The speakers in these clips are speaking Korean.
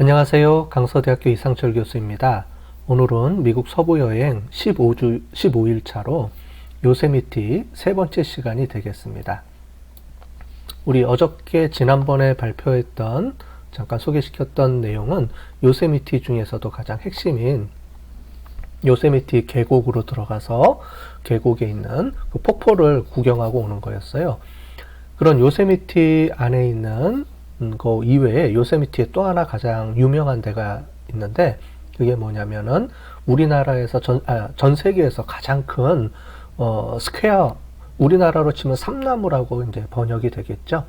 안녕하세요. 강서대학교 이상철 교수입니다. 오늘은 미국 서부 여행 15주, 15일 차로 요세미티 세 번째 시간이 되겠습니다. 우리 어저께 지난번에 발표했던 잠깐 소개시켰던 내용은 요세미티 중에서도 가장 핵심인 요세미티 계곡으로 들어가서 계곡에 있는 그 폭포를 구경하고 오는 거였어요. 그런 요세미티 안에 있는 음, 그 이외에 요세미티에 또 하나 가장 유명한 데가 있는데 그게 뭐냐면은 우리나라에서 전, 아, 전 세계에서 가장 큰 어, 스퀘어 우리나라로 치면 삼나무라고 이제 번역이 되겠죠.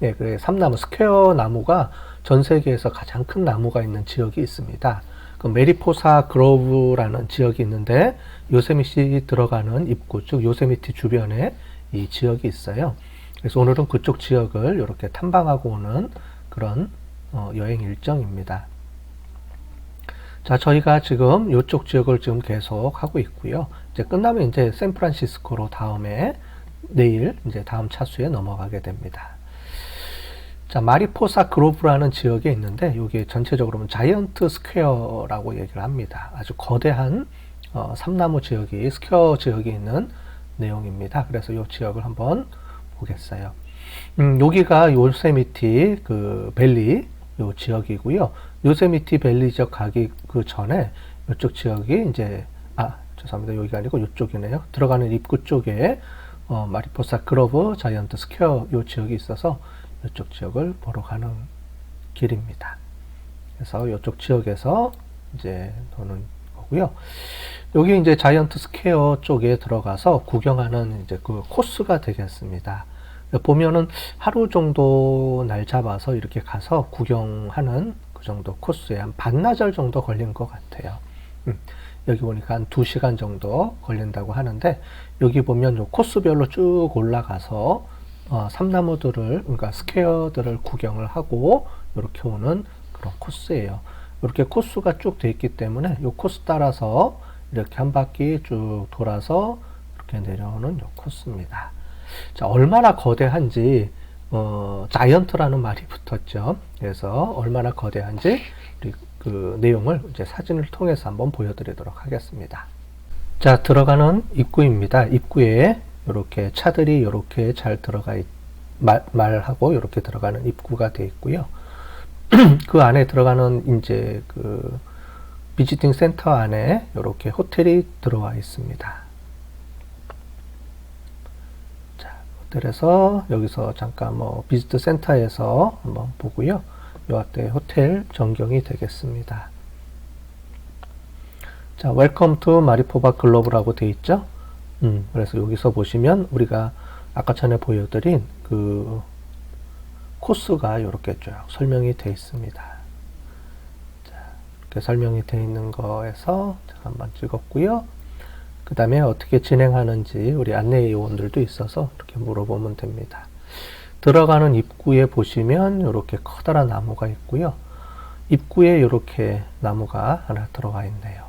네, 그래 삼나무 스퀘어 나무가 전 세계에서 가장 큰 나무가 있는 지역이 있습니다. 그 메리포사 그로브라는 지역이 있는데 요세미티 들어가는 입구 즉 요세미티 주변에 이 지역이 있어요. 그래서 오늘은 그쪽 지역을 이렇게 탐방하고 오는 그런 어, 여행 일정입니다. 자, 저희가 지금 이쪽 지역을 지금 계속 하고 있고요. 이제 끝나면 이제 샌프란시스코로 다음에 내일 이제 다음 차수에 넘어가게 됩니다. 자, 마리포사 그로브라는 지역에 있는데 여기 전체적으로 는 자이언트 스퀘어라고 얘기를 합니다. 아주 거대한 어, 삼나무 지역이 스퀘어 지역이 있는 내용입니다. 그래서 이 지역을 한번 보겠어요. 음, 여기가 요세미티 그 밸리 요 지역이고요. 요세미티 밸리 지역 가기 그 전에 이쪽 지역이 이제 아 죄송합니다. 여기가 아니고 이쪽이네요. 들어가는 입구 쪽에 어, 마리포사 그로브 자이언트 스퀘어 요 지역이 있어서 이쪽 지역을 보러 가는 길입니다. 그래서 이쪽 지역에서 이제 도는 거고요. 여기 이제 자이언트 스퀘어 쪽에 들어가서 구경하는 이제 그 코스가 되겠습니다. 보면은 하루 정도 날 잡아서 이렇게 가서 구경하는 그 정도 코스에 한 반나절 정도 걸린 것 같아요. 음, 여기 보니까 한 2시간 정도 걸린다고 하는데 여기 보면 요 코스별로 쭉 올라가서 어, 삼나무들을 그러니까 스퀘어들을 구경을 하고 이렇게 오는 그런 코스예요. 이렇게 코스가 쭉 돼 있기 때문에 이 코스 따라서 이렇게 한 바퀴 쭉 돌아서 이렇게 내려오는 요 코스입니다. 자, 얼마나 거대한지 어, 자이언트라는 말이 붙었죠. 그래서 얼마나 거대한지 그 내용을 이제 사진을 통해서 한번 보여드리도록 하겠습니다. 자, 들어가는 입구입니다. 입구에 이렇게 차들이 이렇게 잘 들어가 있, 말, 말하고 이렇게 들어가는 입구가 되어 있고요. 그 안에 들어가는 이제 그 비지팅 센터 안에 이렇게 호텔이 들어와 있습니다. 자, 호텔에서 여기서 잠깐 뭐 비지트 센터에서 한번 보고요. 요 앞에 호텔 전경이 되겠습니다. 자, 웰컴 투 마리포바 글로브라고 되어 있죠. 음, 그래서 여기서 보시면 우리가 아까 전에 보여드린 그 코스가 이렇게 쭉 설명이 되어 있습니다. 자, 이렇게 설명이 되어 있는 거에서 한번 찍었고요. 그 다음에 어떻게 진행하는지 우리 안내 요원들도 있어서 이렇게 물어보면 됩니다. 들어가는 입구에 보시면 이렇게 커다란 나무가 있고요. 입구에 이렇게 나무가 하나 들어가 있네요.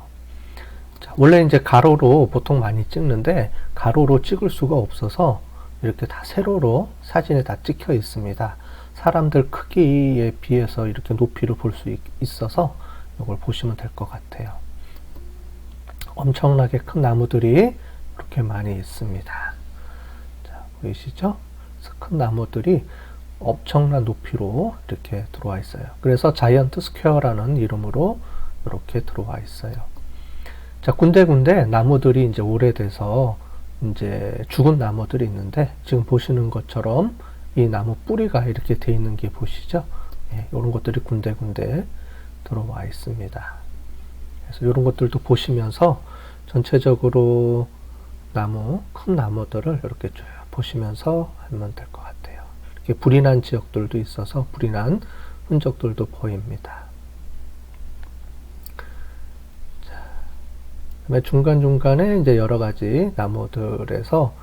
자, 원래 이제 가로로 보통 많이 찍는데 가로로 찍을 수가 없어서 이렇게 다 세로로 사진에 다 찍혀 있습니다. 사람들 크기에 비해서 이렇게 높이를 볼 수 있어서 이걸 보시면 될 것 같아요. 엄청나게 큰 나무들이 이렇게 많이 있습니다. 자, 보이시죠? 큰 나무들이 엄청난 높이로 이렇게 들어와 있어요. 그래서 자이언트 스퀘어라는 이름으로 이렇게 들어와 있어요. 자, 군데군데 나무들이 이제 오래돼서 이제 죽은 나무들이 있는데 지금 보시는 것처럼 이 나무 뿌리가 이렇게 돼 있는 게 보시죠? 예, 이런 것들이 군데군데 들어와 있습니다. 그래서 이런 것들도 보시면서 전체적으로 나무, 큰 나무들을 이렇게 쭉 보시면서 하면 될 것 같아요. 이렇게 불이 난 지역들도 있어서 불이 난 흔적들도 보입니다. 자, 중간중간에 이제 여러 가지 나무들에서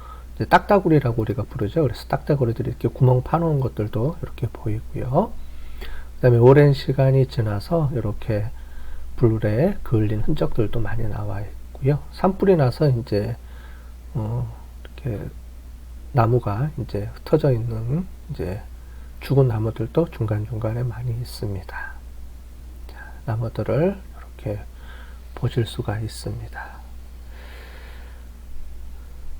딱따구리라고 우리가 부르죠. 그래서 딱따구리들이 이렇게 구멍 파놓은 것들도 이렇게 보이고요. 그 다음에 오랜 시간이 지나서 이렇게 불에 그을린 흔적들도 많이 나와 있고요. 산불이 나서 이제 어 이렇게 나무가 이제 흩어져 있는 이제 죽은 나무들도 중간중간에 많이 있습니다. 나무들을 이렇게 보실 수가 있습니다.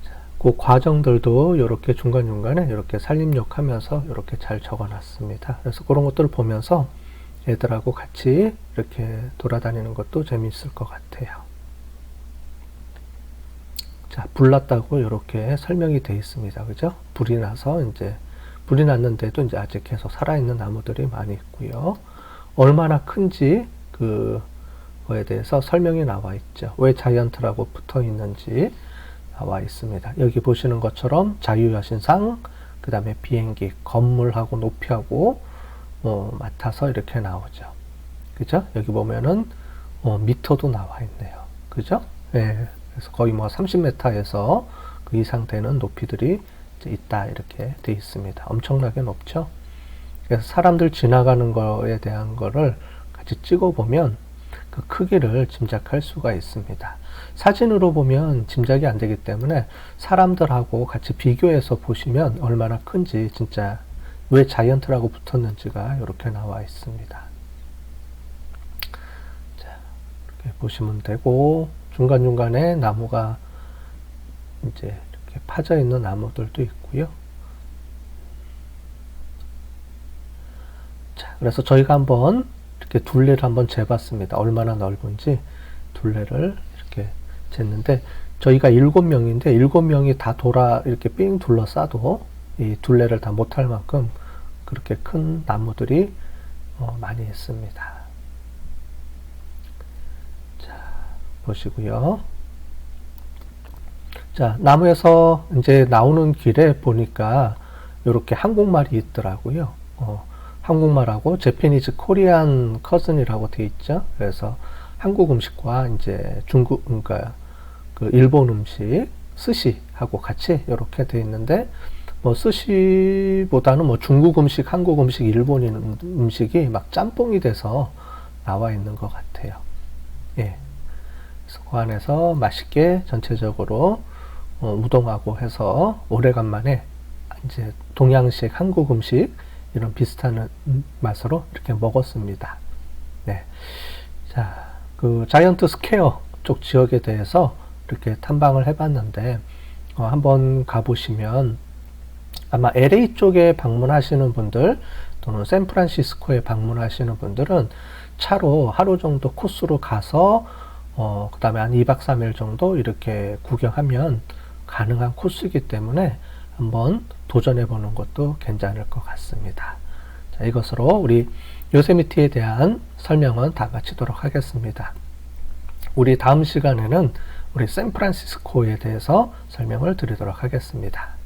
자, 그 과정들도 이렇게 중간중간에 이렇게 살림욕하면서 이렇게 잘 적어놨습니다. 그래서 그런 것들을 보면서 애들하고 같이 이렇게 돌아다니는 것도 재미있을 것 같아요. 자, 불 났다고 이렇게 설명이 되어 있습니다. 그죠? 불이 나서 이제 불이 났는데도 이제 아직 계속 살아있는 나무들이 많이 있고요. 얼마나 큰지 그 거에 대해서 설명이 나와 있죠. 왜 자이언트라고 붙어 있는지 나와 있습니다. 여기 보시는 것처럼 자유여신상, 그 다음에 비행기, 건물하고 높이하고 어, 맡아서 이렇게 나오죠. 그죠? 여기 보면은 어, 미터도 나와 있네요. 그죠? 예. 그래서 거의 뭐 30m에서 그 이상 되는 높이들이 있다 이렇게 돼 있습니다. 엄청나게 높죠. 그래서 사람들 지나가는 거에 대한 거를 같이 찍어 보면 그 크기를 짐작할 수가 있습니다. 사진으로 보면 짐작이 안 되기 때문에 사람들하고 같이 비교해서 보시면 얼마나 큰지 진짜 왜 자이언트라고 붙었는지가 이렇게 나와 있습니다. 자, 이렇게 보시면 되고 중간중간에 나무가 이제 이렇게 파져 있는 나무들도 있고요. 자, 그래서 저희가 한번 이렇게 둘레를 한번 재봤습니다. 얼마나 넓은지 둘레를 이렇게 쟀는데 저희가 일곱 명인데 일곱 명이 다 돌아 이렇게 삥 둘러싸도 이 둘레를 다 못할 만큼 그렇게 큰 나무들이 어, 많이 있습니다. 자, 보시고요. 자, 나무에서 이제 나오는 길에 보니까 이렇게 한국말이 있더라고요. 어, 한국말하고 제페니즈 코리안 커즌이라고 되어 있죠. 그래서 한국 음식과 이제 중국, 그러니까 그 일본 음식, 스시하고 같이 이렇게 되어 있는데, 뭐 스시보다는 뭐 중국 음식, 한국 음식, 일본인 음식이 막 짬뽕이 돼서 나와 있는 것 같아요. 예. 그래서 그 안에서 맛있게 전체적으로 어, 우동하고 해서 오래간만에 이제 동양식, 한국 음식 이런 비슷한 맛으로 이렇게 먹었습니다. 네. 자, 그 자이언트 스퀘어 쪽 지역에 대해서 이렇게 탐방을 해봤는데 어, 한번 가보시면 아마 LA 쪽에 방문하시는 분들 또는 샌프란시스코에 방문하시는 분들은 차로 하루 정도 코스로 가서 어, 그 다음에 한 2박 3일 정도 이렇게 구경하면 가능한 코스이기 때문에 한번 도전해 보는 것도 괜찮을 것 같습니다. 자, 이것으로 우리 요세미티에 대한 설명은 다 마치도록 하겠습니다. 우리 다음 시간에는 우리 샌프란시스코에 대해서 설명을 드리도록 하겠습니다.